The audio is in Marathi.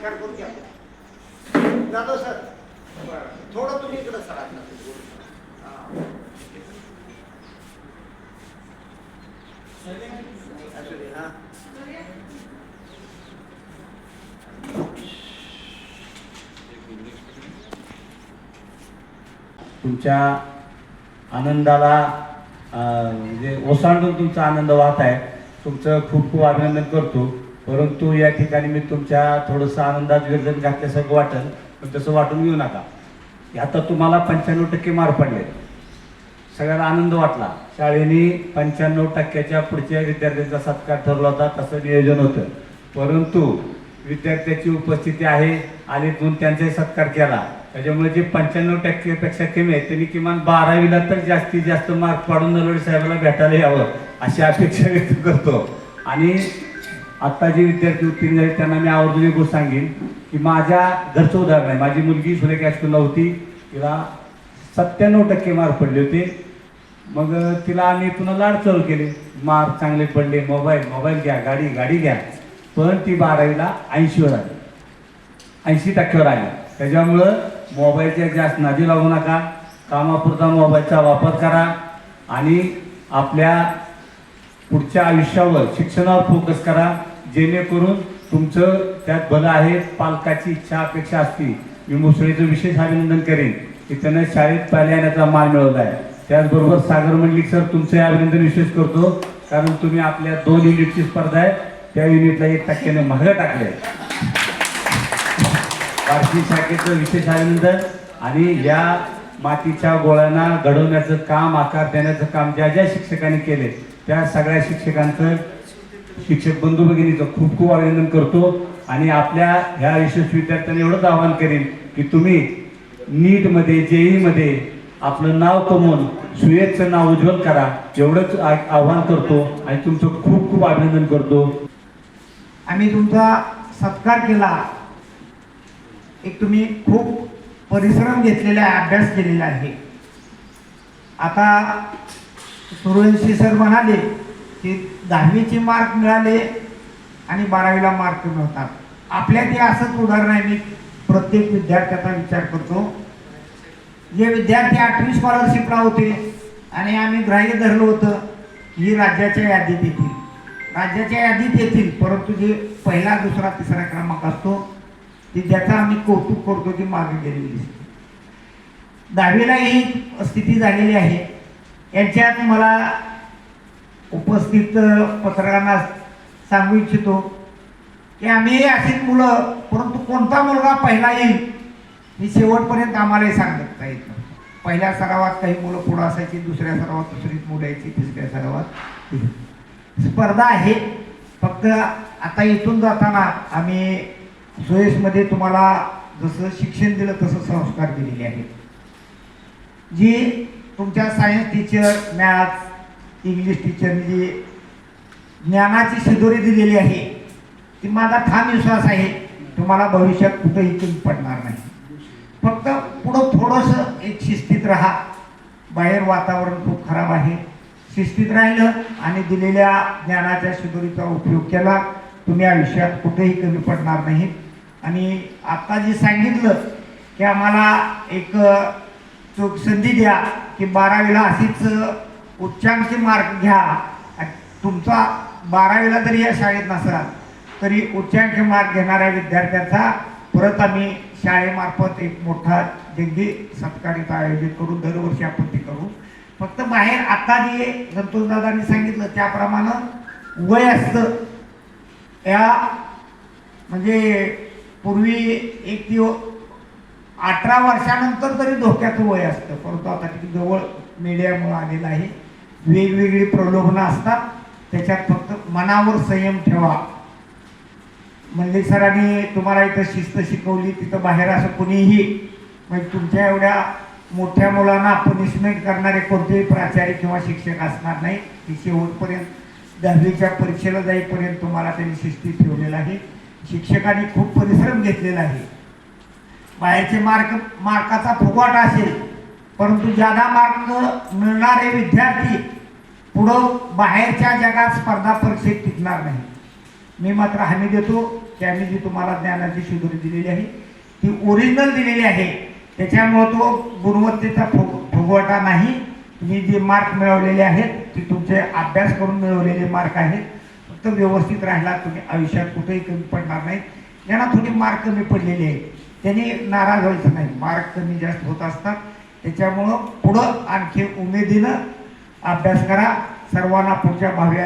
नमस्कार करू घ्या. दादा सर थोडं तुम्ही इकडं सर तुमच्या आनंदाला म्हणजे ओसांडून तुमचा आनंद वाहत आहे तुमचं खूप खूप अभिनंदन करतो. परंतु या ठिकाणी मी तुमच्या थोडंसं आनंदात विरजन घातल्यासारखं वाटेल पण तसं वाटून घेऊ नका. आता तुम्हाला पंच्याण्णव टक्के मार्क पडले. सगळ्याला आनंद वाटला. शाळेने पंच्याण्णव टक्क्याच्या पुढच्या विद्यार्थ्यांचा सत्कार ठरला होता तसं नियोजन होतं. परंतु विद्यार्थ्याची उपस्थिती आहे आणि दोन त्यांचाही सत्कार केला. त्याच्यामुळे जे पंच्याण्णव टक्केपेक्षा कमी आहे त्यांनी किमान बारावीला तर जास्तीत जास्त मार्क पाडून नलवडे साहेबाला भेटायला यावं अशी अपेक्षा व्यक्त करतो. आणि आत्ता जे विद्यार्थी उत्तीर्ण झाले त्यांना मी आवर्जून एक गोष्ट सांगेन की माझ्या घरचं उदाहरण आहे. माझी मुलगी सुरेख हायस्कूलला होती. तिला सत्त्याण्णव टक्के मार्क पडले होते. मग तिला आम्ही पुन्हा लाड चालू केले. मार्क चांगले पडले. मोबाईल मोबाईल घ्या गाडी गाडी घ्या. पण ती बारावीला ऐंशीवर आली. ऐंशी टक्क्यावर आली. त्याच्यामुळं मोबाईलच्या जास्त नादी लागू नका. कामापुरता मोबाईलचा वापर करा. आणि आपल्या पुढच्या आयुष्यावर शिक्षणावर फोकस करा. जेणेकरून तुमचं त्यात भलं आहे पालकाची इच्छा अपेक्षा असती. मी मुसळीचं विशेष अभिनंदन करेन की त्यानं शाळेत पहिल्या येण्याचा मान मिळवला आहे. त्याचबरोबर सागर मंडलिक सर तुमचं अभिनंदन विशेष करतो. कारण तुम्ही आपल्या दोन युनिटची स्पर्धा आहे. त्या युनिटला एक टक्क्याने मागं टाकले वारशी शाखेचं विशेष अभिनंदन. आणि या मातीच्या गोळ्यांना घडवण्याचं काम आकार देण्याचं काम ज्या ज्या शिक्षकांनी केले त्या सगळ्या शिक्षकांचं शिक्षक बंधू भगिनीचं खूप खूप अभिनंदन करतो आणि आपल्या ह्या यशस्वी विद्यार्थ्यांना एवढंच आवाहन करेन की तुम्ही नीटमध्ये जेईमध्ये आपलं नाव कमवून सुयेचं नाव उज्ज्वल करा. एवढंच आ- आवाहन करतो आणि तुमचं खूप खूप अभिनंदन करतो. आम्ही तुमचा सत्कार केला. एक तुम्ही खूप परिश्रम घेतलेला आहे अभ्यास केलेला आहे. आता सूर्यवंशी सर म्हणाले की दहावीचे मार्क मिळाले आणि बारावीला मार्क मिळतात. आपल्यात आपल्या ते असंच उदाहरण आहे मी प्रत्येक विद्यार्थ्याचा विचार करतो. जे विद्यार्थी आठवी स्कॉलरशिपला होते आणि आम्ही ग्राह्य धरलं होतं ही राज्याच्या यादीत येतील. राज्याच्या यादीत येतील परंतु जे पहिला दुसरा तिसरा क्रमांक असतो ती ज्याचं आम्ही कौतुक करतो ती मागे गेलेली दिसते. दहावीला ही स्थिती झालेली आहे. यांच्यात मला उपस्थित पत्रकारांना सांगू इच्छितो की आम्ही अशीच मुलं परंतु कोणता मुलगा पहिला येईल ही शेवटपर्यंत आम्हालाही सांगता येत पहिल्या सरावात काही मुलं पुढं असायची दुसऱ्या सरावात दुसरीच मुलं यायची तिसऱ्या सरावात स्पर्धा आहे फक्त आता इथून जाताना आम्ही सुयशमध्ये तुम्हाला जसं शिक्षण दिलं तसं संस्कार दिलेले आहेत. जी तुमच्या सायन्स टीचर मॅथ्स इंग्लिश टीचरनी जी ज्ञानाची शिदोरी दिलेली आहे ती माझा ठाम विश्वास आहे. तुम्हाला भविष्यात कुठंही कमी पडणार नाही. फक्त पुढं थोडंसं एक शिस्तीत राहा. बाहेर वातावरण खूप खराब आहे. शिस्तीत राहिलं आणि दिलेल्या ज्ञानाच्या शिदोरीचा उपयोग केला. तुम्ही आयुष्यात कुठेही कमी पडणार नाही. आणि आत्ता जे सांगितलं की आम्हाला एक चोख संधी द्या की बारावीला अशीच उच्चांकी मार्क घ्या. तुमचा बारावीला जरी या शाळेत नसला तरी उच्चांकी मार्क घेणाऱ्या विद्यार्थ्यांचा परत आम्ही शाळेमार्फत एक मोठा जंगी सत्कारिता आयोजित करू. दरवर्षी आपण ते करू. फक्त बाहेर आता जे संतोषदादांनी सांगितलं त्याप्रमाणे वय असतं. या म्हणजे पूर्वी एक दिव अठरा वर्षानंतर तरी धोक्याचं वय असतं. परंतु आता किती जवळ मीडियामुळं आलेलं आहे. वेगवेगळी प्रलोभनं असतात त्याच्यात फक्त मनावर संयम ठेवा. म्हणजे सरांनी तुम्हाला इथं शिस्त शिकवली तिथं बाहेर असं कुणीही म्हणजे तुमच्या एवढ्या मोठ्या मुलांना पनिशमेंट करणारे कोणतेही प्राचार्य किंवा शिक्षक असणार नाही. ती शेवटपर्यंत दहावीच्या परीक्षेला जाईपर्यंत तुम्हाला त्यांनी शिस्ती ठेवलेलं आहे. शिक्षकांनी खूप परिश्रम घेतलेला आहे. बाहेरचे मार्क मार्काचा फुगवाट असेल परंतु ज्यादा मार्क मिळणारे विद्यार्थी पुढं बाहेरच्या जगात स्पर्धा परीक्षेत टिकणार नाही. मी मात्र हमी देतो की आम्ही जी तुम्हाला ज्ञानाची शिदोरी दिलेली आहे ती ओरिजिनल दिलेली आहे. त्याच्यामुळं तो गुणवत्तेचा फुग फुगवटा नाही. तुम्ही जे मार्क मिळवलेले आहेत ते तुमचे अभ्यास करून मिळवलेले मार्क आहेत. फक्त व्यवस्थित राहिला तुम्ही आयुष्यात कुठेही कमी पडणार नाही. ज्यांना थोडी मार्क कमी पडलेली आहे त्यांनी नाराज व्हायचं नाही. मार्क कमी जास्त होत असतात. त्याच्यामुळं पुढं आणखी उमेदीनं अभ्यास करा. सर्वांना पुढच्या भावी